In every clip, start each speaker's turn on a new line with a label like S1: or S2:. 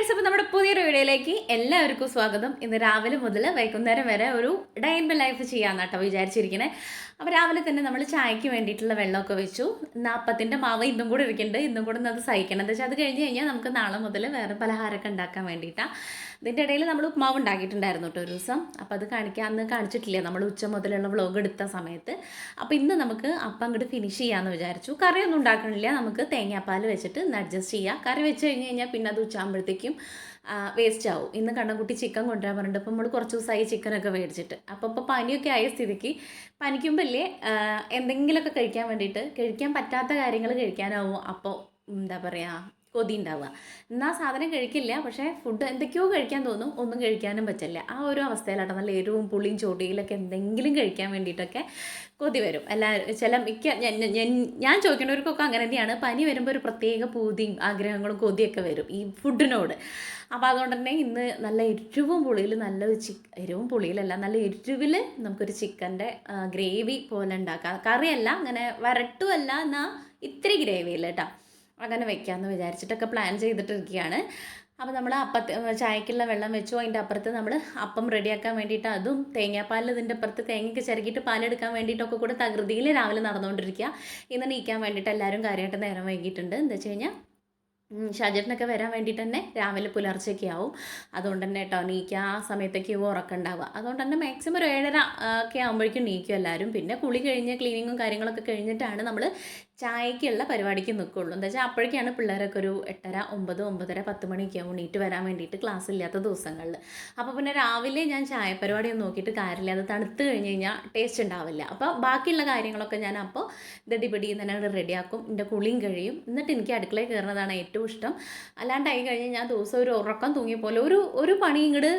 S1: friends അപ്പോൾ നമ്മുടെ പുതിയൊരു വീഡിയോയിലേക്ക് എല്ലാവർക്കും സ്വാഗതം ഇന്ന് രാവിലെ മുതൽ വൈകുന്നേരം വരെ ഒരു ഡേ ലൈഫ് ചെയ്യാമെന്നാണ് കേട്ടോ വിചാരിച്ചിരിക്കുന്നത് അപ്പോൾ രാവിലെ തന്നെ നമ്മൾ ചായക്ക് വേണ്ടിയിട്ടുള്ള വെള്ളമൊക്കെ വെച്ചു നാൽപ്പത്തിൻ്റെ മാവ് ഇന്നും കൂടെ ഇരിക്കുന്നുണ്ട് ഇന്നും കൂടെ അത് സഹിക്കണം എന്താ വെച്ചാൽ അത് കഴിഞ്ഞ് കഴിഞ്ഞാൽ നമുക്ക് നാളെ മുതൽ വേറെ പലഹാരമൊക്കെ ഉണ്ടാക്കാൻ വേണ്ടിയിട്ടാണ് ഇതിൻ്റെ ഇടയിൽ നമ്മൾ ഉപ്മാവ് ഉണ്ടാക്കിയിട്ടുണ്ടായിരുന്നു കേട്ടോ ഒരു ദിവസം അപ്പോൾ അത് കാണിക്കാൻ അന്ന് കാണിച്ചിട്ടില്ല നമ്മൾ ഉച്ച മുതലുള്ള വ്ളോഗ് എടുത്ത സമയത്ത് അപ്പോൾ ഇന്ന് നമുക്ക് അപ്പം അങ്ങോട്ട് ഫിനിഷ് ചെയ്യാമെന്ന് വിചാരിച്ചു കറിയൊന്നും ഉണ്ടാക്കണില്ല നമുക്ക് തേങ്ങാപ്പാൽ വെച്ചിട്ട് ഇന്ന് അഡ്ജസ്റ്റ് ചെയ്യാം കറി വെച്ച് കഴിഞ്ഞ് കഴിഞ്ഞാൽ പിന്നെ അത് ഉച്ചാകുമ്പോഴത്തേക്കും വേസ്റ്റ് ആവും ഇന്ന് കണ്ണൻകുട്ടി ചിക്കൻ കൊണ്ടുവരാൻ പറഞ്ഞിട്ട് അപ്പോൾ നമ്മൾ കുറച്ച് ദിവസമായി ചിക്കനൊക്കെ മേടിച്ചിട്ട് അപ്പോൾ ഇപ്പോൾ പനിയൊക്കെ ആയ സ്ഥിതിക്ക് പനിക്കുമ്പോൾ അല്ലേ എന്തെങ്കിലുമൊക്കെ കഴിക്കാൻ വേണ്ടിയിട്ട് കഴിക്കാൻ പറ്റാത്ത കാര്യങ്ങൾ കഴിക്കാനാവും അപ്പോൾ എന്താ പറയുക കൊതി ഉണ്ടാവുക എന്നാൽ സാധനം കഴിക്കില്ല പക്ഷേ ഫുഡ് എന്തൊക്കെയോ കഴിക്കാൻ തോന്നും ഒന്നും കഴിക്കാനും പറ്റില്ല ആ ഒരു അവസ്ഥയിലാട്ടോ നല്ല എരിവും പുളിയും ചോട്ടിയിലൊക്കെ എന്തെങ്കിലും കഴിക്കാൻ വേണ്ടിയിട്ടൊക്കെ കൊതി വരും അല്ല ചില മിക്ക ഞാൻ ചോദിക്കുന്നവർക്കൊക്കെ അങ്ങനെ തന്നെയാണ് പനി വരുമ്പോൾ ഒരു പ്രത്യേക പൂതിയും ആഗ്രഹങ്ങളും കൊതിയൊക്കെ വരും ഈ ഫുഡിനോട് അപ്പോൾ അതുകൊണ്ട് തന്നെ ഇന്ന് നല്ല എരിവും പുളിയിൽ നല്ല ഒരു ചിക്ക് എരിവും പുളിയിലല്ല നല്ല എരിവിൽ നമുക്കൊരു ചിക്കൻ്റെ ഗ്രേവി പോലെ ഉണ്ടാക്കാം കറിയല്ല അങ്ങനെ വരട്ടുമല്ല എന്നാൽ ഇത്തിരി ഗ്രേവിയിൽ കേട്ടോ അങ്ങനെ വെക്കാമെന്ന് വിചാരിച്ചിട്ടൊക്കെ പ്ലാൻ ചെയ്തിട്ടിരിക്കുകയാണ് അപ്പോൾ നമ്മൾ അപ്പത്ത് ചായക്കുള്ള വെള്ളം വെച്ചു അതിൻ്റെ അപ്പുറത്ത് നമ്മൾ അപ്പം റെഡിയാക്കാൻ വേണ്ടിയിട്ട് അതും തേങ്ങാപ്പാലിൽ ഇതിൻ്റെ അപ്പുറത്ത് തേങ്ങയ്ക്ക് ചിരകിയിട്ട് പാലെടുക്കാൻ വേണ്ടിയിട്ടൊക്കെ കൂടെ തകൃതിയിൽ രാവിലെ നടന്നുകൊണ്ടിരിക്കുക ഇന്ന് നീക്കാൻ വേണ്ടിയിട്ട് എല്ലാവരും കാര്യമായിട്ട് നേരം വൈകിയിട്ടുണ്ട് എന്താ വെച്ച് കഴിഞ്ഞാൽ ഷാജേട്ടനൊക്കെ വരാൻ വേണ്ടിയിട്ട് തന്നെ രാവിലെ പുലർച്ചയൊക്കെ ആവും അതുകൊണ്ട് തന്നെ കേട്ടോ നീക്കുക ആ സമയത്തേക്ക് ഉറക്കം ഉണ്ടാവുക അതുകൊണ്ട് തന്നെ മാക്സിമം ഒരു ഏഴര ഒക്കെ ആകുമ്പോഴേക്കും നീക്കും എല്ലാവരും പിന്നെ കുളി കഴിഞ്ഞ് ക്ലീനിങ്ങും കാര്യങ്ങളൊക്കെ കഴിഞ്ഞിട്ടാണ് നമ്മൾ ചായക്കുള്ള പരിപാടിക്ക് നിൽക്കുള്ളൂ എന്താ വെച്ചാൽ അപ്പോഴേക്കാണ് പിള്ളേരൊക്കെ ഒരു എട്ടര ഒമ്പത് ഒമ്പതര പത്ത് മണിയൊക്കെ ആകുമ്പോൾ എണീറ്റ് വരാൻ വേണ്ടിയിട്ട് ക്ലാസ് ഇല്ലാത്ത ദിവസങ്ങളിൽ അപ്പോൾ പിന്നെ രാവിലെ ഞാൻ ചായ പരിപാടി ഒന്ന് നോക്കിയിട്ട് കാര്യമില്ല അത് തണുത്ത് കഴിഞ്ഞ് കഴിഞ്ഞാൽ ടേസ്റ്റ് ഉണ്ടാവില്ല അപ്പോൾ ബാക്കിയുള്ള കാര്യങ്ങളൊക്കെ ഞാൻ അപ്പോൾ ദടിപിടി തന്നെ റെഡിയാക്കും എൻ്റെ കുളിയും കഴിയും എന്നിട്ട് എനിക്ക് അടുക്കളയിൽ കയറുന്നതാണ് ഏറ്റവും ഇഷ്ടം അല്ലാണ്ട് ആയി കഴിഞ്ഞ് ഞാൻ ദിവസം ഒരു ഉറക്കം തൂങ്ങിയ പോലെ ഒരു ഒരു പണി ഇങ്ങോട്ട്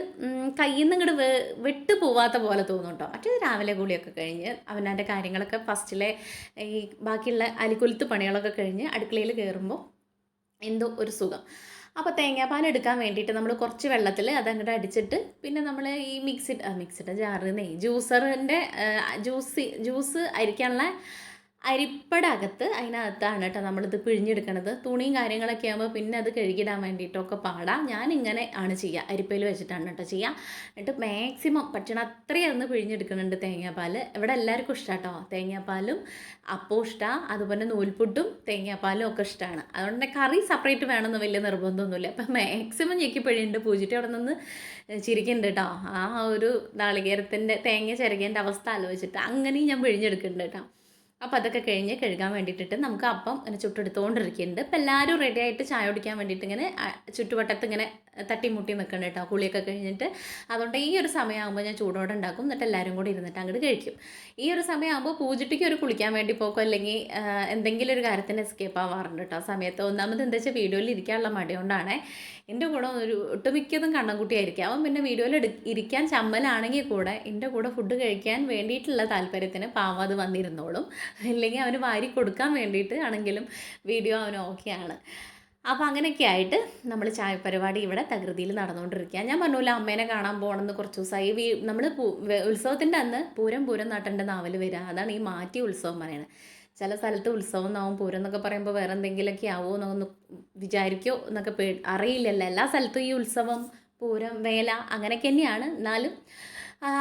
S1: കയ്യിൽ നിന്ന് ഇങ്ങോട്ട് വിട്ടു പോവാത്ത പോലെ തോന്നും കേട്ടോ മറ്റേത് രാവിലെ കുളിയൊക്കെ കഴിഞ്ഞ് അവനാൻ്റെ കാര്യങ്ങളൊക്കെ ഫസ്റ്റിലെ ഈ ബാക്കിയുള്ള കാലിക്കുലത്ത് പണികളൊക്കെ കഴിഞ്ഞ് അടുക്കളയിൽ കയറുമ്പോൾ എന്തോ ഒരു സുഖം അപ്പോൾ തേങ്ങാപ്പാൽ എടുക്കാൻ വേണ്ടിയിട്ട് നമ്മൾ കുറച്ച് വെള്ളത്തിൽ അതങ്ങോട്ട് അടിച്ചിട്ട് പിന്നെ നമ്മൾ ഈ മിക്സിഡ് മിക്സിഡ് ജാറിന്നേ ജ്യൂസറിൻ്റെ ജ്യൂസ് ജ്യൂസ് അരിക്കാനുള്ള അകത്ത് അതിനകത്താണ് കേട്ടോ നമ്മളിത് പിഴിഞ്ഞെടുക്കണത് തുണിയും കാര്യങ്ങളൊക്കെ ആകുമ്പോൾ പിന്നെ അത് കഴുകിടാൻ വേണ്ടിയിട്ടൊക്കെ പാടാം ഞാൻ ഇങ്ങനെ ആണ് ചെയ്യുക അരിപ്പയിൽ വെച്ചിട്ടാണ് കേട്ടോ ചെയ്യുക എന്നിട്ട് മാക്സിമം പറ്റണ അത്രയും അന്ന് പിഴിഞ്ഞെടുക്കുന്നുണ്ട് തേങ്ങാപ്പാൽ ഇവിടെ എല്ലാവർക്കും ഇഷ്ടമാണ് കേട്ടോ തേങ്ങാപ്പാലും അപ്പോ ഇഷ്ടമാണ് അതുപോലെ നൂൽപുട്ടും തേങ്ങാപ്പാലും ഒക്കെ ഇഷ്ടമാണ് അതുകൊണ്ട് കറി സെപ്പറേറ്റ് വേണമെന്ന് വലിയ നിർബന്ധമൊന്നുമില്ല അപ്പം മാക്സിമം ഞെക്കി പിഴിയുണ്ട് പൂജിട്ട് അവിടെ നിന്ന് ചിരിക്കുന്നുണ്ട് കേട്ടോ ആ ഒരു നാളികേരത്തിൻ്റെ തേങ്ങ ചിരകേൻ്റെ അവസ്ഥ ആലോചിച്ചിട്ട് അങ്ങനെയും ഞാൻ പിഴിഞ്ഞെടുക്കുന്നുണ്ട് കേട്ടോ അപ്പം അതൊക്കെ കഴിഞ്ഞ് കഴുകാൻ വേണ്ടിയിട്ടിട്ട് നമുക്ക് അപ്പം ഇങ്ങനെ ചുട്ടെടുത്തുകൊണ്ടിരിക്കുന്നുണ്ട് അപ്പം എല്ലാവരും റെഡി ആയിട്ട് ചായ കുടിക്കാൻ വേണ്ടിയിട്ട് ഇങ്ങനെ ചുറ്റുവട്ടത്ത് ഇങ്ങനെ തട്ടിമുട്ടി നിൽക്കണം കേട്ടോ കുളിയൊക്കെ കഴിഞ്ഞിട്ട് അതുകൊണ്ട് ഈ ഒരു സമയമാകുമ്പോൾ ഞാൻ ചൂടോടെ ഉണ്ടാക്കും എന്നിട്ട് എല്ലാവരും കൂടി ഇരുന്നിട്ട് അങ്ങോട്ട് കഴിക്കും ഈ ഒരു സമയമാകുമ്പോൾ പൂജിട്ടിക്ക് ഒരു കുളിക്കാൻ വേണ്ടി പോക്കോ അല്ലെങ്കിൽ എന്തെങ്കിലും ഒരു കാര്യത്തിന് എസ്കേപ്പ് ആവാറുണ്ട് കേട്ടോ സമയത്ത് ഒന്നാമത് എന്താ വെച്ചാൽ വീഡിയോയിൽ ഇരിക്കാനുള്ള മടികൊണ്ടാണ് എൻ്റെ കൂടെ ഒരു ഒട്ടുമിക്കതും കണ്ണൻകുട്ടിയായിരിക്കും അവൻ പിന്നെ വീഡിയോയിൽ എടു ഇരിക്കാൻ ചമ്മലാണെങ്കിൽ കൂടെ എൻ്റെ കൂടെ ഫുഡ് കഴിക്കാൻ വേണ്ടിയിട്ടുള്ള താല്പര്യത്തിന് പാവം അത് വന്നിരുന്നോളും അല്ലെങ്കിൽ അവന് വാരി കൊടുക്കാൻ വേണ്ടിയിട്ട് ആണെങ്കിലും വീഡിയോ അവന് ഓക്കെയാണ് അപ്പോൾ അങ്ങനെയൊക്കെ ആയിട്ട് നമ്മൾ ചായ പരിപാടി ഇവിടെ തകൃതിയിൽ നടന്നുകൊണ്ടിരിക്കുക ഞാൻ പറഞ്ഞില്ല അമ്മേനെ കാണാൻ പോകണമെന്ന് കുറച്ച് ദിവസമായി വീ നമ്മൾ ഉത്സവത്തിൻ്റെ അന്ന് പൂരം പൂരം നാട്ടൻ്റെ നാവൽ വരിക അതാണ് ഈ മാറ്റി ഉത്സവം പറയുന്നത് ചില സ്ഥലത്ത് ഉത്സവം എന്നാവും പൂരം എന്നൊക്കെ പറയുമ്പോൾ വേറെ എന്തെങ്കിലുമൊക്കെ ആവുമോ എന്നൊന്ന് വിചാരിക്കോ എന്നൊക്കെ പേ അറിയില്ലല്ലോ എല്ലാ സ്ഥലത്തും ഈ ഉത്സവം പൂരം വേല അങ്ങനെയൊക്കെ തന്നെയാണ് എന്നാലും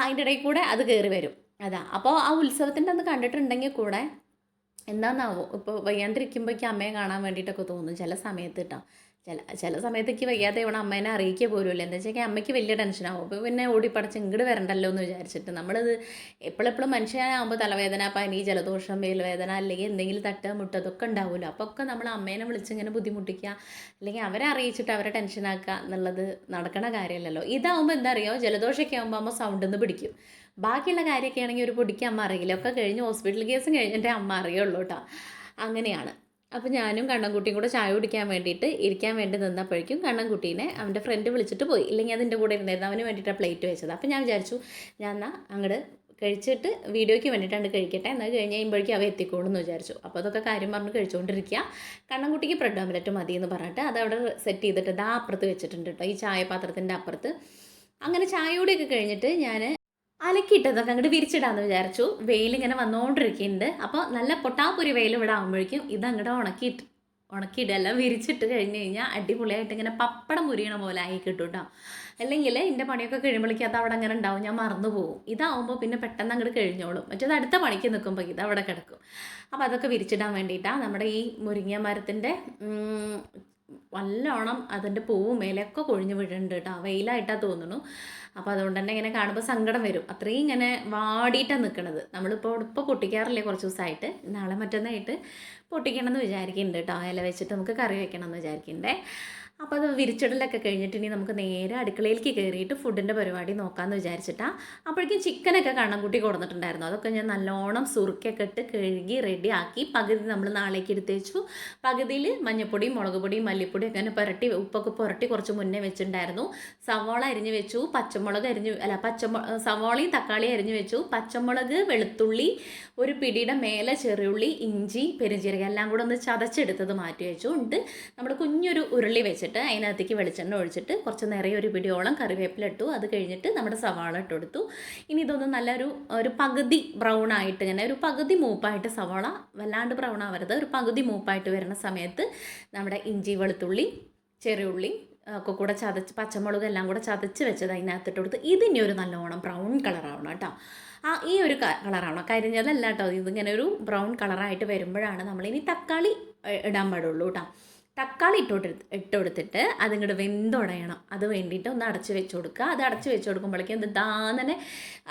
S1: അതിൻ്റെ ഇടയിൽ കൂടെ അത് കയറി വരും അതാ അപ്പോൾ ആ ഉത്സവത്തിൻ്റെ അന്ന് കണ്ടിട്ടുണ്ടെങ്കിൽ കൂടെ എന്താണെന്നാവോ ഇപ്പോൾ വയ്യാണ്ടിരിക്കുമ്പോഴേക്കും അമ്മയെ കാണാൻ വേണ്ടിയിട്ടൊക്കെ തോന്നും ചില സമയത്ത് കേട്ടോ ചില ചില സമയത്തേക്ക് വയ്യാതെ ഇവിടെ അമ്മേനെ അറിയിക്കുക പോലുമില്ല എന്താ വെച്ചാൽ അമ്മയ്ക്ക് വലിയ ടെൻഷനാവും അപ്പോൾ പിന്നെ ഓടിപ്പടച്ച് ഇങ്ങോട്ട് വരണ്ടല്ലോ എന്ന് വിചാരിച്ചിട്ട് നമ്മളത് എപ്പോഴെപ്പോഴും മനുഷ്യനാകുമ്പോൾ തലവേദന പനി ജലദോഷം മേൽവേദന അല്ലെങ്കിൽ എന്തെങ്കിലും തട്ട് മുട്ട അതൊക്കെ ഉണ്ടാവുമല്ലോ അപ്പോൾ ഒക്കെ നമ്മൾ അമ്മേനെ വിളിച്ച് ഇങ്ങനെ ബുദ്ധിമുട്ടിക്കുക അല്ലെങ്കിൽ അവരെ അറിയിച്ചിട്ട് അവരെ ടെൻഷനാക്കുക എന്നുള്ളത് നടക്കണ കാര്യമല്ലല്ലോ ഇതാവുമ്പോൾ എന്താ അറിയോ ജലദോഷമൊക്കെ ആകുമ്പോൾ അമ്മ സൗണ്ടിൽ നിന്ന് പിടിക്കും ബാക്കിയുള്ള കാര്യമൊക്കെ ആണെങ്കിൽ ഒരു പൊടിക്ക് അമ്മ അറിയില്ല ഒക്കെ കഴിഞ്ഞ് ഹോസ്പിറ്റൽ കേസും കഴിഞ്ഞിട്ടേ അമ്മ അറിയുള്ളൂ കേട്ടോ അങ്ങനെയാണ് അപ്പോൾ ഞാനും കണ്ണൻകുട്ടിയും കൂടെ ചായ കുടിക്കാൻ വേണ്ടിയിട്ട് ഇരിക്കാൻ വേണ്ടി നിന്നപ്പോഴേക്കും കണ്ണൻകുട്ടീനെ അവൻ്റെ ഫ്രണ്ട് വിളിച്ചിട്ട് പോയി ഇല്ലെങ്കിൽ അതിൻ്റെ കൂടെ ഇരുന്നായിരുന്നു അവന് വേണ്ടിയിട്ട് പ്ലേറ്റ് വെച്ചത് അപ്പോൾ ഞാൻ വിചാരിച്ചു ഞാൻ എന്നാൽ അങ്ങോട്ട് കഴിച്ചിട്ട് വീഡിയോയ്ക്ക് വേണ്ടിയിട്ടാണ് കഴിക്കട്ടെ എന്നാൽ കഴിഞ്ഞ് കഴിയുമ്പോഴേക്കും അവ എത്തിക്കോളും എന്ന് വിചാരിച്ചു അപ്പോൾ അതൊക്കെ കാര്യം പറഞ്ഞ് കഴിച്ചുകൊണ്ടിരിക്കുക കണ്ണൻകുട്ടിക്ക് ബ്രെഡ് ഓംലെറ്റ് മതി എന്ന് പറഞ്ഞിട്ട് അവിടെ സെറ്റ് ചെയ്തിട്ട് ദാ അപ്പുറത്ത് വെച്ചിട്ടുണ്ട് കേട്ടോ ഈ ചായപാത്രത്തിൻ്റെ അപ്പുറത്ത് അങ്ങനെ ചായയോടെയൊക്കെ കഴിഞ്ഞിട്ട് ഞാൻ അലക്കിയിട്ടതൊക്കെ അങ്ങോട്ട് വിരിച്ചിടാന്ന് വിചാരിച്ചു വെയിലിങ്ങനെ വന്നുകൊണ്ടിരിക്കുന്നുണ്ട് അപ്പോൾ നല്ല പൊട്ടാപ്പൊരി വെയിൽ ഇവിടെ ആകുമ്പോഴേക്കും അങ്ങോട്ട് ഉണക്കിയിട്ട് എല്ലാം വിരിച്ചിട്ട് കഴിഞ്ഞ് കഴിഞ്ഞാൽ അടിപൊളിയായിട്ട് ഇങ്ങനെ പപ്പടം മുരിയണ പോലെ ആയി കിട്ടും കേട്ടോ അല്ലെങ്കിൽ എൻ്റെ പണിയൊക്കെ കഴിയുമ്പോഴേക്കും അവിടെ അങ്ങനെ ഉണ്ടാവും ഞാൻ മറന്നു പോകും ഇതാവുമ്പോൾ പിന്നെ പെട്ടെന്ന് അങ്ങോട്ട് കഴിഞ്ഞോളും മറ്റേത് അടുത്ത പണിക്ക് നിൽക്കുമ്പോൾ ഇത് അവിടെ കിടക്കും അപ്പോൾ അതൊക്കെ വിരിച്ചിടാൻ വേണ്ടിയിട്ടാണ് നമ്മുടെ ഈ മുരിങ്ങ മരത്തിൻ്റെ വല്ലോണം അതിൻ്റെ പൂവും മേലെയൊക്കെ കൊഴിഞ്ഞു വീഴുന്നുണ്ട് കേട്ടോ വെയിലായിട്ടാണ് തോന്നുന്നു അപ്പോൾ അതുകൊണ്ട് തന്നെ ഇങ്ങനെ കാണുമ്പോൾ സങ്കടം വരും അത്രയും ഇങ്ങനെ വാടിയിട്ടാണ് നിൽക്കുന്നത് നമ്മളിപ്പോൾ ഇപ്പോൾ പൊട്ടിക്കാറില്ലേ കുറച്ച് ദിവസമായിട്ട് നാളെ മറ്റന്നായിട്ട് പൊട്ടിക്കണമെന്ന് വിചാരിക്കുന്നുണ്ട് കേട്ടോ ഇല വെച്ചിട്ട് നമുക്ക് കറി വെക്കണം എന്ന് അപ്പോൾ അത് വിരിച്ചിടലൊക്കെ കഴിഞ്ഞിട്ട് ഇനി നമുക്ക് നേരെ അടുക്കളയിലേക്ക് കയറിയിട്ട് ഫുഡിൻ്റെ പരിപാടി നോക്കാമെന്ന് വിചാരിച്ചിട്ടാണ് അപ്പോഴേക്കും ചിക്കനൊക്കെ കൂട്ടി കൊടുത്തിട്ടുണ്ടായിരുന്നു അതൊക്കെ ഞാൻ നല്ലോണം സുറുക്കൊക്കെ ഇട്ട് കഴുകി റെഡിയാക്കി പകുതി നമ്മൾ നാളേക്ക് എടുത്ത് വെച്ചു പകുതിയിൽ മഞ്ഞപ്പൊടി മുളക് പൊടിയും മല്ലിപ്പൊടി അങ്ങനെ പുരട്ടി ഉപ്പൊക്കെ പുരട്ടി കുറച്ച് മുന്നേ വെച്ചിട്ടുണ്ടായിരുന്നു സവോള അരിഞ്ഞ് വെച്ചു പച്ചമുളക് അരിഞ്ഞ് അല്ല പച്ചമുളക് സവോളയും തക്കാളിയും അരിഞ്ഞ് വെച്ചു പച്ചമുളക് വെളുത്തുള്ളി ഒരു പിടിയുടെ മേലെ ചെറിയുള്ളി ഇഞ്ചി പെരുംജീരകം എല്ലാം കൂടെ ഒന്ന് ചതച്ചെടുത്തത് മാറ്റി വെച്ചു ഉണ്ട് നമ്മൾ കുഞ്ഞൊരു ഉരുളി വെച്ചു ഒഴിച്ചിട്ട് അതിനകത്തേക്ക് വെളിച്ചെണ്ണ ഒഴിച്ചിട്ട് കുറച്ച് നിറയെ ഒരു പിടിയോളം കറിവേപ്പില ഇട്ടു അത് കഴിഞ്ഞിട്ട് നമ്മുടെ സവാള ഇട്ട് കൊടുത്തു ഇനി ഇതൊന്ന് നല്ലൊരു ഒരു പകുതി ബ്രൗൺ ആയിട്ട് ഇങ്ങനെ ഒരു പകുതി മൂപ്പായിട്ട് സവാള വല്ലാണ്ട് ബ്രൗൺ ആവരുത് ഒരു പകുതി മൂപ്പായിട്ട് വരുന്ന സമയത്ത് നമ്മുടെ ഇഞ്ചി വെളുത്തുള്ളി ചെറിയുള്ളി ഒക്കെ കൂടെ ചതച്ച് പച്ചമുളക് എല്ലാം കൂടെ ചതച്ച് വെച്ചത് അതിനകത്തിട്ട് കൊടുത്ത് ഇതിൻ്റെ ഒരു നല്ലോണം ബ്രൗൺ കളറാവണം കേട്ടോ ആ ഈ ഒരു കളറാവണം കരിഞ്ഞതല്ല കേട്ടോ ഇതിങ്ങനെ ഒരു ബ്രൗൺ കളറായിട്ട് വരുമ്പോഴാണ് നമ്മളിനി തക്കാളി ഇടാൻ പാടുള്ളൂ കേട്ടോ തക്കാളി ഇട്ടോട്ട് ഇട്ട് കൊടുത്തിട്ട് അതിങ്ങോട്ട് വെന്തുടയണം അത് വേണ്ടിയിട്ട് ഒന്ന് അടച്ച് വെച്ച് കൊടുക്കുക അത് അടച്ച് വെച്ച് കൊടുക്കുമ്പോഴേക്കും ദാനനെ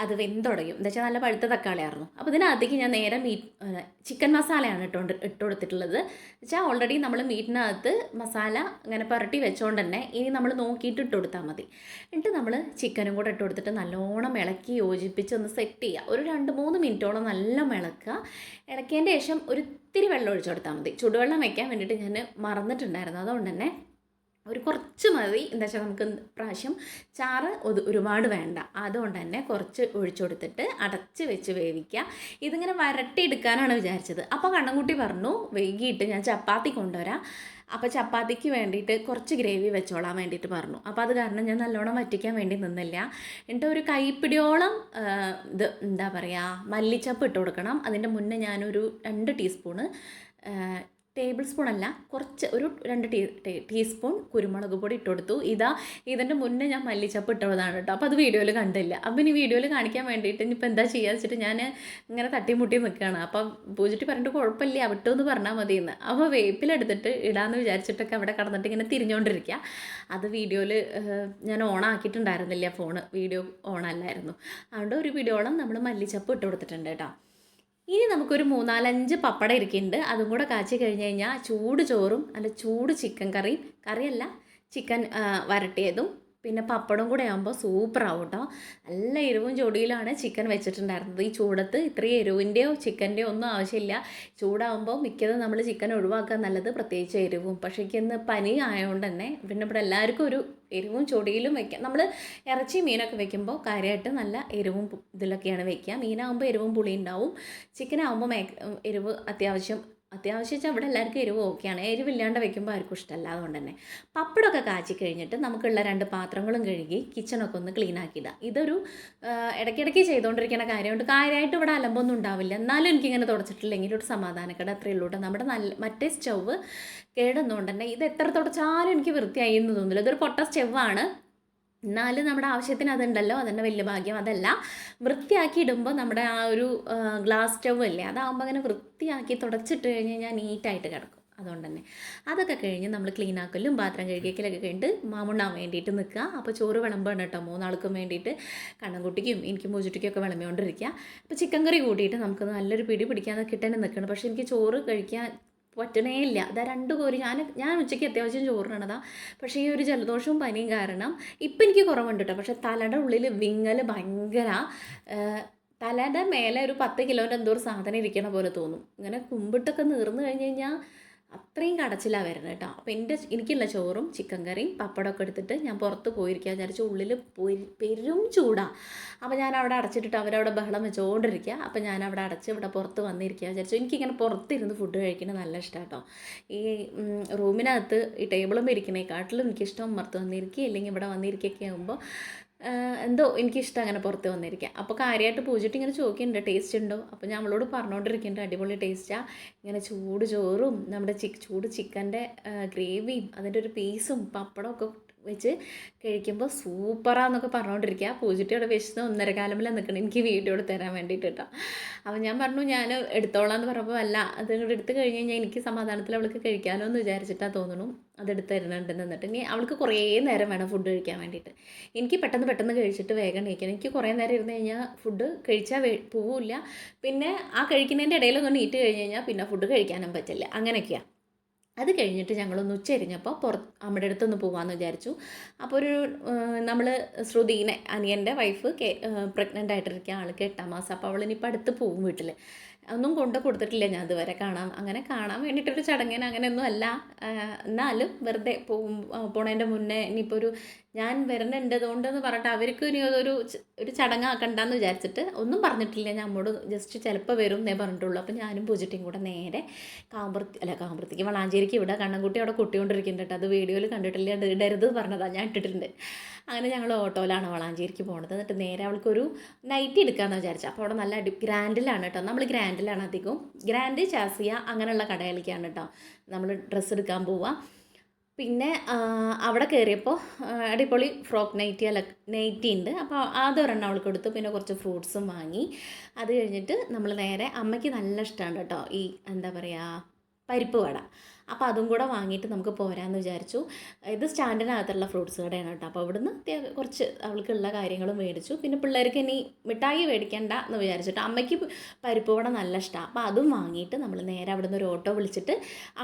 S1: അത് വെന്തുടയും എന്താ വെച്ചാൽ നല്ല പഴുത്ത തക്കാളിയായിരുന്നു അപ്പോൾ ഇതിനകത്തേക്ക് ഞാൻ നേരെ മീറ്റ് ചിക്കൻ മസാലയാണ് ഇട്ടുകൊണ്ട് ഇട്ട് കൊടുത്തിട്ടുള്ളത് വെച്ചാൽ ഓൾറെഡി നമ്മൾ മീറ്റിനകത്ത് മസാല അങ്ങനെ പുരട്ടി വെച്ചുകൊണ്ട് തന്നെ ഇനി നമ്മൾ നോക്കിയിട്ട് ഇട്ട് കൊടുത്താൽ മതി എന്നിട്ട് നമ്മൾ ചിക്കനും കൂടെ ഇട്ട് കൊടുത്തിട്ട് നല്ലോണം ഇളക്കി യോജിപ്പിച്ച് ഒന്ന് സെറ്റ് ചെയ്യുക ഒരു രണ്ട് മൂന്ന് മിനിറ്റോളം നല്ല ഇളക്കുക ഇളക്കിയതിൻ്റെ ശേഷം ഒരു ഒത്തിരി വെള്ളം ഒഴിച്ചു കൊടുത്താൽ മതി ചുടുവെള്ളം വയ്ക്കാൻ വേണ്ടിയിട്ട് ഞാൻ മറന്ന് തന്നിട്ടുണ്ടായിരുന്നു അതുകൊണ്ട് തന്നെ ഒരു കുറച്ച് മതി എന്താ വെച്ചാൽ നമുക്ക് പ്രാവശ്യം ചാറ് ഒരു ഒരുപാട് വേണ്ട അതുകൊണ്ട് തന്നെ കുറച്ച് ഒഴിച്ചു കൊടുത്തിട്ട് അടച്ച് വെച്ച് വേവിക്കുക ഇതിങ്ങനെ വരട്ടിയെടുക്കാനാണ് വിചാരിച്ചത് അപ്പോൾ കണ്ണൻകുട്ടി പറഞ്ഞു വൈകിട്ട് ഞാൻ ചപ്പാത്തി കൊണ്ടുവരാം അപ്പോൾ ചപ്പാത്തിക്ക് വേണ്ടിയിട്ട് കുറച്ച് ഗ്രേവി വെച്ചോളാൻ വേണ്ടിയിട്ട് പറഞ്ഞു അപ്പോൾ അത് കാരണം ഞാൻ നല്ലോണം വറ്റിക്കാൻ വേണ്ടി നിന്നില്ല എന്നിട്ട് ഒരു കൈപ്പിടിയോളം ഇത് എന്താ പറയുക മല്ലിച്ചപ്പ് ഇട്ട് കൊടുക്കണം അതിൻ്റെ മുന്നേ ഞാനൊരു രണ്ട് ടീസ്പൂണ് ടേബിൾ സ്പൂൺ അല്ല കുറച്ച് ഒരു രണ്ട് ടീ ടീസ്പൂൺ കുരുമുളക് പൊടി ഇട്ട് കൊടുത്തു ഇതാ ഇതിൻ്റെ മുന്നേ ഞാൻ മല്ലിച്ചപ്പ് ഇട്ടതാണ് കേട്ടോ അപ്പോൾ അത് വീഡിയോയിൽ കണ്ടില്ല അപ്പോൾ ഇനി വീഡിയോയിൽ കാണിക്കാൻ വേണ്ടിയിട്ട് ഇനിയിപ്പോൾ എന്താ ചെയ്യുക വെച്ചിട്ട് ഞാൻ ഇങ്ങനെ തട്ടിമുട്ടി നിൽക്കുകയാണ് അപ്പോൾ പൂജിട്ട് പറഞ്ഞിട്ട് കുഴപ്പമില്ല വിട്ടു എന്ന് പറഞ്ഞാൽ മതി എന്ന് അപ്പോൾ വേപ്പിലെടുത്തിട്ട് ഇടാമെന്ന് വിചാരിച്ചിട്ടൊക്കെ അവിടെ കടന്നിട്ട് ഇങ്ങനെ തിരിഞ്ഞുകൊണ്ടിരിക്കുക അത് വീഡിയോയിൽ ഞാൻ ഓണാക്കിയിട്ടുണ്ടായിരുന്നില്ല ഫോൺ വീഡിയോ ഓണല്ലായിരുന്നു അതുകൊണ്ട് ഒരു വീഡിയോളം നമ്മൾ മല്ലിച്ചപ്പ് ഇട്ട് കൊടുത്തിട്ടുണ്ട് കേട്ടോ ഇനി നമുക്കൊരു മൂന്നാലഞ്ച് പപ്പട ഇരിക്കുന്നുണ്ട് അതും കൂടെ കാച്ചി കഴിഞ്ഞ് കഴിഞ്ഞാൽ ചൂട് ചോറും അല്ല ചൂട് ചിക്കൻ കറിയും കറിയല്ല ചിക്കൻ വരട്ടിയതും പിന്നെ പപ്പടം കൂടെ ആകുമ്പോൾ ആവും കേട്ടോ നല്ല എരിവും ചൊടിയിലാണ് ചിക്കൻ വെച്ചിട്ടുണ്ടായിരുന്നത് ഈ ചൂടത്ത് ഇത്രയും എരിവിൻ്റെയോ ചിക്കൻ്റെയോ ഒന്നും ആവശ്യമില്ല ചൂടാകുമ്പോൾ മിക്കതും നമ്മൾ ചിക്കൻ ഒഴിവാക്കാൻ നല്ലത് പ്രത്യേകിച്ച് എരിവും പക്ഷേ ഇന്ന് പനി ആയതുകൊണ്ട് തന്നെ പിന്നെ ഇവിടെ എല്ലാവർക്കും ഒരു എരിവും ചൊടിയിലും വെക്കാം നമ്മൾ ഇറച്ചി മീനൊക്കെ വെക്കുമ്പോൾ കാര്യമായിട്ട് നല്ല എരിവും ഇതിലൊക്കെയാണ് വെക്കുക മീനാകുമ്പോൾ എരിവും പുളി ഉണ്ടാവും ചിക്കനാകുമ്പോൾ എരിവ് അത്യാവശ്യം അത്യാവശ്യം അവിടെ എല്ലാവർക്കും എരിവ് ഓക്കെയാണ് എരിവില്ലാണ്ട് വെക്കുമ്പോൾ ആർക്കും ഇഷ്ടമല്ല അതുകൊണ്ട് തന്നെ പപ്പടമൊക്കെ കാച്ചി കഴിഞ്ഞിട്ട് നമുക്കുള്ള രണ്ട് പാത്രങ്ങളും കഴുകി കിച്ചണൊക്കെ ഒന്ന് ക്ലീൻ ആക്കിയിടുക ഇതൊരു ഇടയ്ക്കിടയ്ക്ക് ചെയ്തുകൊണ്ടിരിക്കുന്ന കാര്യമുണ്ട് കാര്യമായിട്ട് ഇവിടെ അലമ്പൊന്നും ഉണ്ടാവില്ല എന്നാലും എനിക്കിങ്ങനെ തുടച്ചിട്ടില്ലെങ്കിൽ ഒരു സമാധാനക്കട അത്രയേ ഉള്ളൂ കേട്ടോ നമ്മുടെ നല്ല മറ്റേ സ്റ്റൗവ് കേടുന്നുകൊണ്ട് തന്നെ ഇത് എത്ര തുടച്ചാലും എനിക്ക് വൃത്തിയായി എന്ന് തോന്നില്ല ഇതൊരു പൊട്ട സ്റ്റൗവാണ് എന്നാലും നമ്മുടെ ആവശ്യത്തിന് അതുണ്ടല്ലോ അതെന്നെ വലിയ ഭാഗ്യം അതല്ല വൃത്തിയാക്കി ഇടുമ്പോൾ നമ്മുടെ ആ ഒരു ഗ്ലാസ് സ്റ്റവ് അല്ലേ അതാകുമ്പോൾ അങ്ങനെ വൃത്തിയാക്കി തുടച്ചിട്ട് കഴിഞ്ഞ് കഴിഞ്ഞാൽ നീറ്റായിട്ട് കിടക്കും അതുകൊണ്ട് തന്നെ അതൊക്കെ കഴിഞ്ഞ് നമ്മൾ ക്ലീൻ ആക്കലും പാത്രം കഴുകിയൊക്കെ കഴിഞ്ഞിട്ട് മാമുണ്ണാൻ വേണ്ടിയിട്ട് നിൽക്കുക അപ്പോൾ ചോറ് വിളമ്പാണ് കേട്ടോ മൂന്നാൾക്കും വേണ്ടിയിട്ട് എനിക്ക് എനിക്കും പൂച്ചുട്ടിക്കൊക്കെ വിളമ്പിക്കൊണ്ടിരിക്കുക അപ്പോൾ ചിക്കൻ കറി കൂട്ടിയിട്ട് നമുക്ക് നല്ലൊരു പിടി പിടിക്കാൻ കിട്ടാനും നിൽക്കണം പക്ഷേ എനിക്ക് ചോറ് കഴിക്കാൻ പറ്റണേ ഇല്ല അതാ രണ്ട് കോരി ഞാൻ ഞാൻ ഉച്ചയ്ക്ക് അത്യാവശ്യം ചോറിനണതാ പക്ഷേ ഈ ഒരു ജലദോഷവും പനിയും കാരണം ഇപ്പം എനിക്ക് കുറവുണ്ട് കേട്ടോ പക്ഷേ തലയുടെ ഉള്ളിൽ വിങ്ങൽ ഭയങ്കര തലയുടെ മേലെ ഒരു പത്ത് കിലോൻ്റെ എന്തോ ഒരു സാധനം ഇരിക്കണ പോലെ തോന്നും ഇങ്ങനെ കുമ്പിട്ടൊക്കെ നീർന്നു കഴിഞ്ഞ് കഴിഞ്ഞാൽ അത്രയും കടച്ചിലാണ് വരുന്നത് കേട്ടോ അപ്പോൾ എൻ്റെ എനിക്കുള്ള ചോറും ചിക്കൻ കറിയും പപ്പടമൊക്കെ എടുത്തിട്ട് ഞാൻ പുറത്ത് പോയിരിക്കുക വിചാരിച്ചു ഉള്ളിൽ പെരും ചൂടാണ് അപ്പോൾ ഞാൻ അവിടെ അടച്ചിട്ടിട്ട് അവരവിടെ ബഹളം വെച്ചുകൊണ്ടിരിക്കുക അപ്പോൾ ഞാൻ അവിടെ അടച്ച് ഇവിടെ പുറത്ത് വന്നിരിക്കുക വിചാരിച്ചു എനിക്കിങ്ങനെ പുറത്തിരുന്ന് ഫുഡ് കഴിക്കുന്നത് നല്ല ഇഷ്ടം കേട്ടോ ഈ റൂമിനകത്ത് ഈ ടേബിളും ഇരിക്കണേക്കാട്ടിലും എനിക്കിഷ്ടം പുറത്ത് വന്നിരിക്കുക അല്ലെങ്കിൽ ഇവിടെ വന്നിരിക്കുകയൊക്കെ ആകുമ്പോൾ എന്തോ എനിക്കിഷ്ടം അങ്ങനെ പുറത്ത് വന്നിരിക്കുക അപ്പോൾ കാര്യമായിട്ട് പൂജിട്ട് ഇങ്ങനെ ചോദിക്കുന്നുണ്ട് ടേസ്റ്റ് ഉണ്ടോ അപ്പോൾ ഞാൻ അവളോട് പറഞ്ഞുകൊണ്ടിരിക്കുന്നുണ്ട് അടിപൊളി ടേസ്റ്റാണ് ഇങ്ങനെ ചൂട് ചോറും നമ്മുടെ ചി ചൂട് ചിക്കൻ്റെ ഗ്രേവിയും അതിൻ്റെ ഒരു പീസും പപ്പടമൊക്കെ വെച്ച് കഴിക്കുമ്പോൾ സൂപ്പറാന്നൊക്കെ പറഞ്ഞുകൊണ്ടിരിക്കുക അവിടെ വിശന്ന് ഒന്നര കാലമില്ല നിൽക്കണം എനിക്ക് വീഡിയോ എടുത്ത് തരാൻ വേണ്ടിയിട്ട് കേട്ടോ അപ്പോൾ ഞാൻ പറഞ്ഞു ഞാൻ എടുത്തോളാം എന്ന് പറഞ്ഞപ്പോൾ അല്ല അത് ഇവിടെ എടുത്ത് കഴിഞ്ഞ് കഴിഞ്ഞാൽ എനിക്ക് സമാധാനത്തിൽ അവൾക്ക് കഴിക്കാമല്ലോ എന്ന് വിചാരിച്ചിട്ടാ തോന്നുന്നു അതെടുത്ത് തരുന്നുണ്ടെന്ന് എന്നിട്ട് ഇനി അവൾക്ക് കുറേ നേരം വേണം ഫുഡ് കഴിക്കാൻ വേണ്ടിയിട്ട് എനിക്ക് പെട്ടെന്ന് പെട്ടെന്ന് കഴിച്ചിട്ട് വേഗം കഴിക്കണം എനിക്ക് കുറേ നേരം ഇരുന്ന് കഴിഞ്ഞാൽ ഫുഡ് കഴിച്ചാൽ പോവില്ല പിന്നെ ആ കഴിക്കുന്നതിൻ്റെ ഇടയിലൊന്നും നീറ്റ് കഴിഞ്ഞ് കഴിഞ്ഞാൽ പിന്നെ ഫുഡ് കഴിക്കാനും പറ്റില്ല അങ്ങനെയൊക്കെയാണ് അത് കഴിഞ്ഞിട്ട് ഞങ്ങളൊന്ന് ഉച്ചരിഞ്ഞപ്പോൾ പുറത്ത് നമ്മുടെ അടുത്തൊന്ന് പോകാമെന്ന് വിചാരിച്ചു അപ്പോൾ ഒരു നമ്മൾ ശ്രുതിനെ അനിയൻ്റെ വൈഫ് കെ പ്രഗ്നൻ്റ് ആയിട്ടിരിക്കുക ആൾക്ക് എട്ടാം മാസം അപ്പോൾ അവളിനിപ്പോൾ അടുത്ത് പോകും വീട്ടിൽ ഒന്നും കൊണ്ട് കൊടുത്തിട്ടില്ല ഞാൻ അതുവരെ കാണാൻ അങ്ങനെ കാണാൻ വേണ്ടിയിട്ടൊരു ചടങ്ങിന് അങ്ങനെയൊന്നും അല്ല എന്നാലും വെറുതെ പോണതിൻ്റെ മുന്നേ ഇനിയിപ്പോൾ ഒരു ഞാൻ വരുന്നുണ്ട് അതുകൊണ്ടെന്ന് പറഞ്ഞിട്ട് അവർക്ക് ഇനി അതൊരു ഒരു ചടങ്ങാക്കണ്ടെന്ന് വിചാരിച്ചിട്ട് ഒന്നും പറഞ്ഞിട്ടില്ല ഞാൻ അമ്മോട് ജസ്റ്റ് ചിലപ്പോൾ വരും എന്നേ പറഞ്ഞിട്ടുള്ളൂ അപ്പോൾ ഞാനും പൂജിട്ടിയും കൂടെ നേരെ കാമ്പർത്തി അല്ല കാമ്പർത്തിക്ക് വളാഞ്ചേരിക്ക് ഇവിടെ കണ്ണൻകുട്ടി അവിടെ കൊട്ടിക്കൊണ്ടിരിക്കുന്നുണ്ട് കേട്ടോ അത് വീഡിയോയിൽ കണ്ടിട്ടില്ല ഇടരുത് പറഞ്ഞതാണ് ഞാൻ ഇട്ടിട്ടുണ്ട് അങ്ങനെ ഞങ്ങൾ ഓട്ടോയിലാണ് വളാഞ്ചേരിക്ക് പോണത് എന്നിട്ട് നേരെ അവൾക്കൊരു നൈറ്റ് എടുക്കാമെന്ന് വിചാരിച്ചു അപ്പോൾ അവിടെ നല്ല അടി ഗ്രാൻഡിലാണ് കേട്ടോ നമ്മൾ ഗ്രാൻഡിലാണ് അധികവും ഗ്രാൻഡ് ചാസിയ അങ്ങനെയുള്ള കടകളിലേക്കാണ് കേട്ടോ നമ്മൾ ഡ്രസ്സ് എടുക്കാൻ പോവുക പിന്നെ അവിടെ കയറിയപ്പോൾ അടിപൊളി ഫ്രോക്ക് നൈറ്റി അല്ല നൈറ്റി ഉണ്ട് അപ്പോൾ അതൊരെണ്ണം അവൾക്ക് കൊടുത്തു പിന്നെ കുറച്ച് ഫ്രൂട്ട്സും വാങ്ങി അത് കഴിഞ്ഞിട്ട് നമ്മൾ നേരെ അമ്മയ്ക്ക് നല്ല ഇഷ്ടമാണ് കേട്ടോ ഈ എന്താ പറയുക പരിപ്പ് വട അപ്പോൾ അതും കൂടെ വാങ്ങിയിട്ട് നമുക്ക് പോരാമെന്ന് വിചാരിച്ചു ഇത് സ്റ്റാൻഡിനകത്തുള്ള ഫ്രൂട്ട്സ് കടയാണ് കേട്ടോ അപ്പോൾ അവിടുന്ന് കുറച്ച് അവൾക്കുള്ള കാര്യങ്ങളും മേടിച്ചു പിന്നെ പിള്ളേർക്ക് ഇനി മിഠായി മേടിക്കണ്ട എന്ന് വിചാരിച്ചിട്ട് അമ്മയ്ക്ക് പരിപ്പ് വട നല്ല ഇഷ്ടമാണ് അപ്പോൾ അതും വാങ്ങിയിട്ട് നമ്മൾ നേരെ അവിടുന്ന് ഒരു ഓട്ടോ വിളിച്ചിട്ട്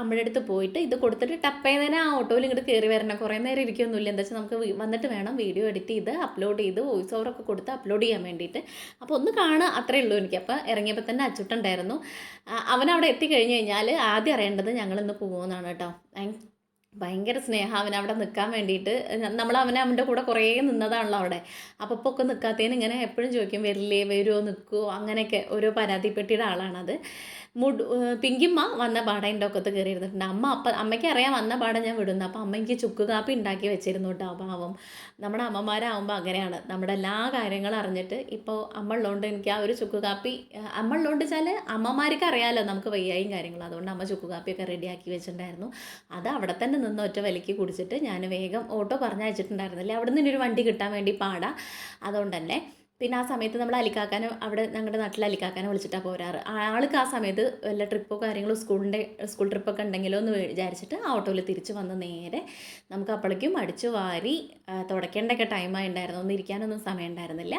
S1: അമ്മയുടെ അടുത്ത് പോയിട്ട് ഇത് കൊടുത്തിട്ട് ടപ്പേ തന്നെ ആ ഓട്ടോയിൽ ഇങ്ങോട്ട് കയറി വരണം കുറേ നേരം ഇരിക്കുകയൊന്നുമില്ല എന്താ വെച്ചാൽ നമുക്ക് വന്നിട്ട് വേണം വീഡിയോ എഡിറ്റ് ചെയ്ത് അപ്ലോഡ് ചെയ്ത് വോയിസ് ഓവറൊക്കെ കൊടുത്ത് അപ്ലോഡ് ചെയ്യാൻ വേണ്ടിയിട്ട് അപ്പോൾ ഒന്ന് കാണുക അത്രേ ഉള്ളൂ എനിക്ക് അപ്പോൾ ഇറങ്ങിയപ്പോൾ തന്നെ അച്ചുട്ടുണ്ടായിരുന്നു അവൻ അവിടെ എത്തിക്കഴിഞ്ഞ് കഴിഞ്ഞാൽ ആദ്യം അറിയേണ്ടത് ഞങ്ങളിന്ന് പോകും പോകുന്നതാണ് കേട്ടോ ഭയങ്കര സ്നേഹം അവൻ അവിടെ നിൽക്കാൻ വേണ്ടിയിട്ട് നമ്മൾ അവനെ അവൻ്റെ കൂടെ കുറേ നിന്നതാണല്ലോ അവിടെ അപ്പോൾ ഇപ്പോൾ ഒക്കെ നിൽക്കാത്തതിന് ഇങ്ങനെ എപ്പോഴും ചോദിക്കും വരില്ലേ വരുമോ നിൽക്കുമോ അങ്ങനെയൊക്കെ ഓരോ പരാതിപ്പെട്ടിയുടെ ആളാണത് മുട് പിങ്കിമ്മ വന്ന പാടം എൻ്റെ ഒക്കത്ത് കയറി ഇരുന്നിട്ടുണ്ട് അമ്മ അപ്പം അമ്മയ്ക്ക് അറിയാം വന്ന പാടം ഞാൻ വിടുന്നു അപ്പം അമ്മ എനിക്ക് ചുക്ക് കാപ്പി ഉണ്ടാക്കി വെച്ചിരുന്നു കേട്ടോ അഭാവം നമ്മുടെ അമ്മമാരാകുമ്പോൾ അങ്ങനെയാണ് നമ്മുടെ എല്ലാ കാര്യങ്ങളും അറിഞ്ഞിട്ട് ഇപ്പോൾ അമ്മ ഉള്ളതുകൊണ്ട് എനിക്ക് ആ ഒരു ചുക്ക് കാപ്പി അമ്മ ഉള്ളതുകൊണ്ട് വെച്ചാൽ അമ്മമാർക്ക് അറിയാമല്ലോ നമുക്ക് വയ്യായും കാര്യങ്ങളും അതുകൊണ്ട് അമ്മ ചുക്ക് കാപ്പിയൊക്കെ റെഡിയാക്കി വെച്ചിട്ടുണ്ടായിരുന്നു അത് അവിടെ തന്നെ നിന്ന് ഒറ്റ വലിക്ക് കുടിച്ചിട്ട് ഞാൻ വേഗം ഓട്ടോ പറഞ്ഞയച്ചിട്ടുണ്ടായിരുന്നില്ലേ അവിടെ നിന്ന് ഒരു വണ്ടി കിട്ടാൻ വേണ്ടി പാടാം അതുകൊണ്ടുതന്നെ പിന്നെ ആ സമയത്ത് നമ്മൾ അലിക്കാക്കാനും അവിടെ ഞങ്ങളുടെ നാട്ടിൽ അലിക്കാക്കാനും വിളിച്ചിട്ടാണ് പോരാറ് ആൾക്ക് ആ സമയത്ത് വല്ല ട്രിപ്പോ കാര്യങ്ങളോ സ്കൂളിൻ്റെ സ്കൂൾ ട്രിപ്പൊക്കെ ഉണ്ടെങ്കിലോ എന്ന് വിചാരിച്ചിട്ട് ആ ഓട്ടോയിൽ തിരിച്ച് വന്ന് നേരെ നമുക്ക് അപ്പോഴേക്കും അടിച്ചു വാരി തുടയ്ക്കേണ്ടൊക്കെ ടൈമായി ഉണ്ടായിരുന്നു ഒന്നും ഇരിക്കാനൊന്നും സമയം ഉണ്ടായിരുന്നില്ല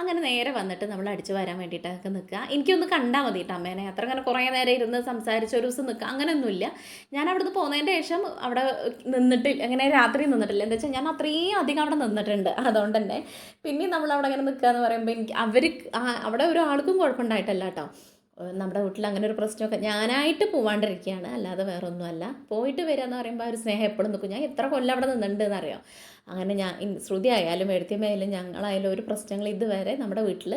S1: അങ്ങനെ നേരെ വന്നിട്ട് നമ്മൾ അടിച്ചു വരാൻ വേണ്ടിയിട്ടൊക്കെ നിൽക്കുക എനിക്കൊന്ന് കണ്ടാൽ മതി കേട്ടോ അമ്മേനെ അത്ര അങ്ങനെ കുറേ നേരം ഇരുന്ന് സംസാരിച്ച് ഒരു ദിവസം നിൽക്കുക അങ്ങനെയൊന്നുമില്ല ഞാൻ അവിടുന്ന് പോകുന്നതിൻ്റെ ശേഷം അവിടെ നിന്നിട്ട് അങ്ങനെ രാത്രി നിന്നിട്ടില്ല എന്താ വെച്ചാൽ ഞാൻ അത്രയും അധികം അവിടെ നിന്നിട്ടുണ്ട് അതുകൊണ്ട് തന്നെ പിന്നെ നമ്മൾ അവിടെ അങ്ങനെ നിൽക്കുക പറയുമ്പോൾ എനിക്ക് അവർ അവിടെ ഒരാൾക്കും കുഴപ്പമുണ്ടായിട്ടല്ല കേട്ടോ നമ്മുടെ വീട്ടിൽ അങ്ങനെ ഒരു പ്രശ്നമൊക്കെ ഞാനായിട്ട് പോവാണ്ടിരിക്കുകയാണ് അല്ലാതെ വേറെ ഒന്നുമല്ല പോയിട്ട് വരിക എന്ന് പറയുമ്പോൾ ഒരു സ്നേഹം എപ്പോഴും നിൽക്കും ഞാൻ എത്ര കൊല്ലം അവിടെ നിന്നിട്ടുണ്ടെന്ന് അറിയാം അങ്ങനെ ഞാൻ ശ്രുതി ആയാലും എഴുത്തിയമ്മയായാലും ഞങ്ങളായാലും ഒരു പ്രശ്നങ്ങൾ ഇതുവരെ നമ്മുടെ വീട്ടിൽ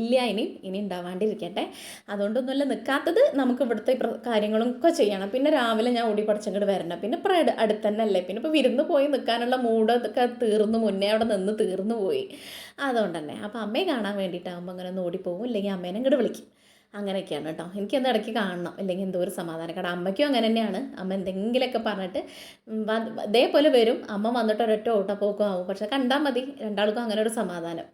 S1: ഇല്ല ഇനി ഇനി ഉണ്ടാവാണ്ടിരിക്കട്ടെ അതുകൊണ്ടൊന്നുമല്ല നിൽക്കാത്തത് നമുക്ക് ഇവിടുത്തെ കാര്യങ്ങളും ഒക്കെ ചെയ്യണം പിന്നെ രാവിലെ ഞാൻ ഓടി പഠിച്ചങ്ങോട്ട് വരണം പിന്നെ ഇപ്പം അടുത്ത് തന്നെ അല്ലേ പിന്നെ ഇപ്പോൾ വിരുന്ന് പോയി നിൽക്കാനുള്ള മൂഡ് ഒക്കെ തീർന്നു മുന്നേ അവിടെ നിന്ന് തീർന്നു പോയി അതുകൊണ്ടുതന്നെ തന്നെ അപ്പോൾ അമ്മയെ കാണാൻ വേണ്ടിയിട്ടാകുമ്പോൾ അങ്ങനെ ഒന്ന് ഓടിപ്പോകും ഇല്ലെങ്കിൽ അമ്മേനെ ഇങ്ങോട്ട് വിളിക്കും അങ്ങനെയൊക്കെയാണ് കേട്ടോ എനിക്കൊന്ന് ഇടയ്ക്ക് കാണണം അല്ലെങ്കിൽ എന്തോ ഒരു സമാധാനം കാരണം അമ്മയ്ക്കും അങ്ങനെ തന്നെയാണ് അമ്മ എന്തെങ്കിലുമൊക്കെ പറഞ്ഞിട്ട് ഇതേപോലെ വരും അമ്മ വന്നിട്ട് ഒരൊറ്റ ഓട്ടപ്പോക്കും ആവും പക്ഷെ കണ്ടാൽ മതി രണ്ടാൾക്കും അങ്ങനെ ഒരു സമാധാനം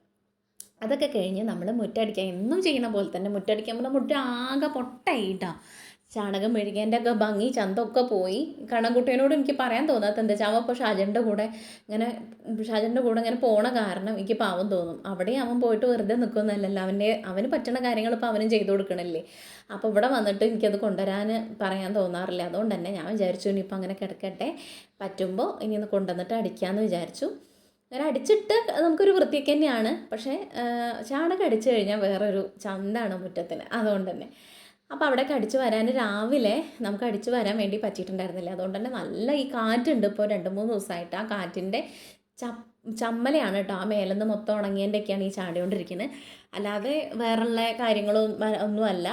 S1: അതൊക്കെ കഴിഞ്ഞ് നമ്മൾ മുറ്റടിക്കുക എന്നും ചെയ്യുന്ന പോലെ തന്നെ മുറ്റടിക്കാൻ പറഞ്ഞാൽ മുറ്റ ആകെ പൊട്ടയിട്ടാണ് ചാണകം മെഴുകേൻ്റെ ഒക്കെ ഭംഗി ചന്തൊക്കെ പോയി കണ്ണൻകുട്ടിയോട് എനിക്ക് പറയാൻ തോന്നാത്ത എന്താ വെച്ചാൽ അവൻ ഷാജൻ്റെ കൂടെ ഇങ്ങനെ ഷാജൻ്റെ കൂടെ ഇങ്ങനെ പോണ കാരണം എനിക്ക് പാവം തോന്നും അവിടെ അവൻ പോയിട്ട് വെറുതെ നിൽക്കുന്നതല്ലല്ലോ അവൻ്റെ അവന് പറ്റണ കാര്യങ്ങൾ ഇപ്പോൾ അവനും ചെയ്തു കൊടുക്കണല്ലേ അപ്പോൾ ഇവിടെ വന്നിട്ട് എനിക്കത് കൊണ്ടുവരാൻ പറയാൻ തോന്നാറില്ല അതുകൊണ്ട് തന്നെ ഞാൻ വിചാരിച്ചു ഇനിയിപ്പോൾ അങ്ങനെ കിടക്കട്ടെ പറ്റുമ്പോൾ ഇനി ഒന്ന് കൊണ്ടുവന്നിട്ട് അടിക്കാമെന്ന് വിചാരിച്ചു അങ്ങനെ അടിച്ചിട്ട് നമുക്കൊരു വൃത്തിയൊക്കെ തന്നെയാണ് പക്ഷേ ചാണകം അടിച്ചു കഴിഞ്ഞാൽ വേറൊരു ചന്താണ് മുറ്റത്തിന് അതുകൊണ്ട് തന്നെ അപ്പോൾ അവിടേക്ക് അടിച്ചു വരാൻ രാവിലെ നമുക്ക് അടിച്ചു വരാൻ വേണ്ടി പറ്റിയിട്ടുണ്ടായിരുന്നില്ല അതുകൊണ്ട് തന്നെ നല്ല ഈ കാറ്റുണ്ട് ഇപ്പോൾ രണ്ട് മൂന്ന് ദിവസമായിട്ട് ആ കാറ്റിൻ്റെ ചമ്മലയാണ് കേട്ടോ ആ മേലെന്ന് മൊത്തം ഉണങ്ങിയതിൻ്റെയൊക്കെയാണ് ഈ ചാടിക്കൊണ്ടിരിക്കുന്നത് അല്ലാതെ വേറെയുള്ള കാര്യങ്ങളും ഒന്നുമല്ല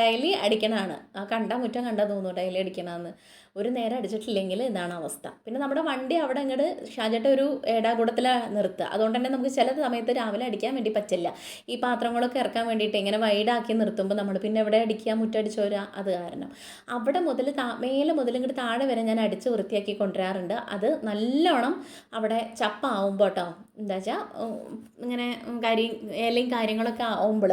S1: ഡെയിലി അടിക്കണതാണ് ആ കണ്ട മുറ്റം കണ്ടാൽ തോന്നുന്നു ഡെയിലി അടിക്കണമെന്ന് ഒരു നേരം അടിച്ചിട്ടില്ലെങ്കിൽ ഇതാണ് അവസ്ഥ പിന്നെ നമ്മുടെ വണ്ടി അവിടെ ഇങ്ങോട്ട് ഷാജട്ട ഒരു ഏടാകൂടത്തിലാണ് നിർത്തുക അതുകൊണ്ട് തന്നെ നമുക്ക് ചില സമയത്ത് രാവിലെ അടിക്കാൻ വേണ്ടി പറ്റില്ല ഈ പാത്രങ്ങളൊക്കെ ഇറക്കാൻ വേണ്ടിയിട്ട് ഇങ്ങനെ വൈഡാക്കി നിർത്തുമ്പോൾ നമ്മൾ പിന്നെ എവിടെ അടിക്കുക മുറ്റടിച്ചു വരിക അത് കാരണം അവിടെ മുതൽ താ മേലെ മുതൽ ഇങ്ങോട്ട് താഴെ വരെ ഞാൻ അടിച്ച് വൃത്തിയാക്കി കൊണ്ടുവരാറുണ്ട് അത് നല്ലോണം അവിടെ ചപ്പാവുമ്പോട്ടോ എന്താ വെച്ചാൽ ഇങ്ങനെ കാര്യം ഇലയും കാര്യങ്ങളൊക്കെ ആവുമ്പോൾ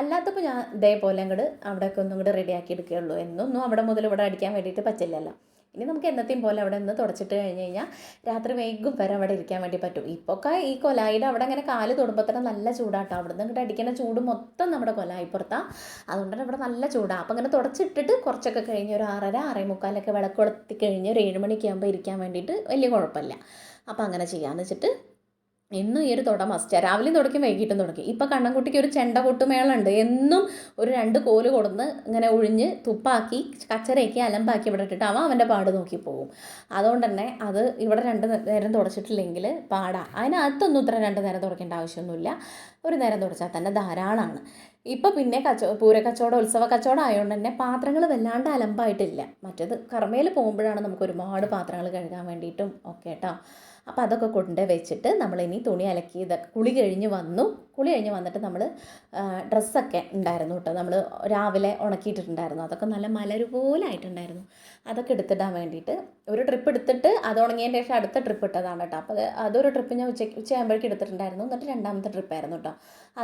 S1: അല്ലാത്തപ്പോൾ ഞാൻ ഇതേപോലെ അങ്ങോട്ട് അവിടെയൊക്കെ ഒന്നും കൂടെ റെഡിയാക്കി എടുക്കുകയുള്ളൂ എന്നൊന്നും അവിടെ മുതൽ ഇവിടെ അടിക്കാൻ വേണ്ടിയിട്ട് പറ്റില്ലല്ലോ ഇനി നമുക്ക് എന്നത്തെയും പോലെ അവിടെ നിന്ന് തുടച്ചിട്ട് കഴിഞ്ഞ് കഴിഞ്ഞാൽ രാത്രി വൈകും വരെ അവിടെ ഇരിക്കാൻ വേണ്ടി പറ്റും ഇപ്പൊക്കെ ഈ കൊലായിയുടെ അവിടെ അങ്ങനെ കാല് തൊടുമ്പോൾ തന്നെ നല്ല ചൂടാട്ടോ അവിടെ നിന്ന് ഇങ്ങോട്ട് അടിക്കുന്ന ചൂട് മൊത്തം നമ്മുടെ കൊലായിപ്പുറത്താണ് അതുകൊണ്ട് തന്നെ ഇവിടെ നല്ല ചൂടാണ് അപ്പം അങ്ങനെ തുടച്ചിട്ടിട്ട് കുറച്ചൊക്കെ കഴിഞ്ഞ് ഒരു ആറര ആറേ മുക്കാലൊക്കെ വിളക്കൊളത്തി കഴിഞ്ഞ് ഒരു ഏഴ് മണിയൊക്കെ ആകുമ്പോൾ ഇരിക്കാൻ വേണ്ടിയിട്ട് വലിയ കുഴപ്പമില്ല അപ്പം അങ്ങനെ ചെയ്യാമെന്ന് വെച്ചിട്ട് എന്നും ഈ ഒരു തുട മസ്റ്റ് രാവിലെയും തുടക്കും വൈകിട്ടും തുടക്കി ഇപ്പം കണ്ണൻകുട്ടിക്ക് ഒരു ചെണ്ട കൊട്ടുമേളുണ്ട് എന്നും ഒരു രണ്ട് കോല് കൊടുന്ന് ഇങ്ങനെ ഒഴിഞ്ഞ് തുപ്പാക്കി കച്ചരയ്ക്ക് അലമ്പാക്കി ഇവിടെ ഇട്ടിട്ട് അവൻ അവൻ്റെ പാട് നോക്കി പോകും അതുകൊണ്ട് തന്നെ അത് ഇവിടെ രണ്ട് നേരം തുടച്ചിട്ടില്ലെങ്കിൽ പാടാം അതിനകത്തൊന്നും ഇത്ര രണ്ട് നേരം തുടക്കേണ്ട ആവശ്യമൊന്നുമില്ല ഒരു നേരം തുടച്ചാൽ തന്നെ ധാരാളമാണ് ഇപ്പോൾ പിന്നെ കച്ചോ പൂരക്കച്ചവടം ഉത്സവ കച്ചവടം ആയതുകൊണ്ട് തന്നെ പാത്രങ്ങൾ വല്ലാണ്ട് അലമ്പായിട്ടില്ല മറ്റേത് കർമ്മയിൽ പോകുമ്പോഴാണ് നമുക്ക് ഒരുപാട് പാത്രങ്ങൾ കഴുകാൻ വേണ്ടിയിട്ടും ഒക്കെ കേട്ടോ അപ്പോൾ അതൊക്കെ കൊണ്ട് വെച്ചിട്ട് നമ്മളിനി തുണി അലക്കി ഇതൊക്കെ കുളി കഴിഞ്ഞ് വന്നു കുളി കഴിഞ്ഞ് വന്നിട്ട് നമ്മൾ ഡ്രസ്സൊക്കെ ഉണ്ടായിരുന്നു കേട്ടോ നമ്മൾ രാവിലെ ഉണക്കിയിട്ടുണ്ടായിരുന്നു അതൊക്കെ നല്ല മലര് പോലെ ആയിട്ടുണ്ടായിരുന്നു അതൊക്കെ എടുത്തിടാൻ വേണ്ടിയിട്ട് ഒരു ട്രിപ്പ് എടുത്തിട്ട് അത് ഉണങ്ങിയതിൻ്റെ ശേഷം അടുത്ത ട്രിപ്പ് ഇട്ടതാണ് കേട്ടോ അപ്പോൾ അതൊരു ട്രിപ്പ് ഞാൻ ഉച്ചയ്ക്ക് ഉച്ചയാകുമ്പോഴേക്കും എടുത്തിട്ടുണ്ടായിരുന്നു എന്നിട്ട് രണ്ടാമത്തെ ട്രിപ്പായിരുന്നു കേട്ടോ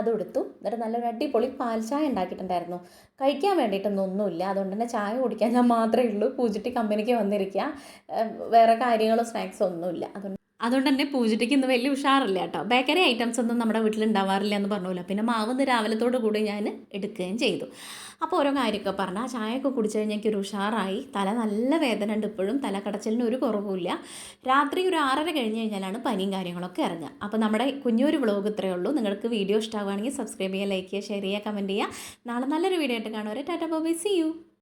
S1: അതും എടുത്തു എന്നിട്ട് നല്ലൊരു അടിപൊളി പാൽ ചായ ഉണ്ടാക്കിയിട്ടുണ്ടായിരുന്നു കഴിക്കാൻ വേണ്ടിയിട്ടൊന്നും അതുകൊണ്ട് തന്നെ ചായ കുടിക്കാൻ ഞാൻ മാത്രമേ ഉള്ളൂ പൂജിറ്റി കമ്പനിക്ക് വന്നിരിക്കുക വേറെ കാര്യങ്ങളോ സ്നാക്സോ ഒന്നുമില്ല അതുകൊണ്ട് അതുകൊണ്ട് തന്നെ പൂജയ്ക്ക് ഇന്ന് വലിയ ഉഷാറില്ല കേട്ടോ ബേക്കറി ഐറ്റംസ് ഒന്നും നമ്മുടെ വീട്ടിൽ ഉണ്ടാവാറില്ല എന്ന് പറഞ്ഞല്ലോ പിന്നെ മാവ് ഇന്ന് രാവിലത്തോട് കൂടി ഞാൻ എടുക്കുകയും ചെയ്തു അപ്പോൾ ഓരോ കാര്യമൊക്കെ പറഞ്ഞാൽ ആ ചായയൊക്കെ കുടിച്ച് കഴിഞ്ഞാൽ എനിക്കൊരു ഉഷാറായി തല നല്ല വേദന ഉണ്ട് ഇപ്പോഴും തലക്കടച്ചലിന് ഒരു കുറവുമില്ല രാത്രി ഒരു ആറര കഴിഞ്ഞ് കഴിഞ്ഞാലാണ് പനിയും കാര്യങ്ങളൊക്കെ ഇറങ്ങുക അപ്പോൾ നമ്മുടെ കുഞ്ഞൊരു വ്ളോഗ് ഇത്രയേ ഉള്ളൂ നിങ്ങൾക്ക് വീഡിയോ ഇഷ്ടമാവുകയാണെങ്കിൽ സബ്സ്ക്രൈബ് ചെയ്യുക ലൈക്ക് ചെയ്യുക ഷെയർ ചെയ്യുക കമൻറ്റ് ചെയ്യുക നാളെ നല്ലൊരു വീഡിയോ ആയിട്ട് കാണുവരെ ടാറ്റ ബോബി സി യു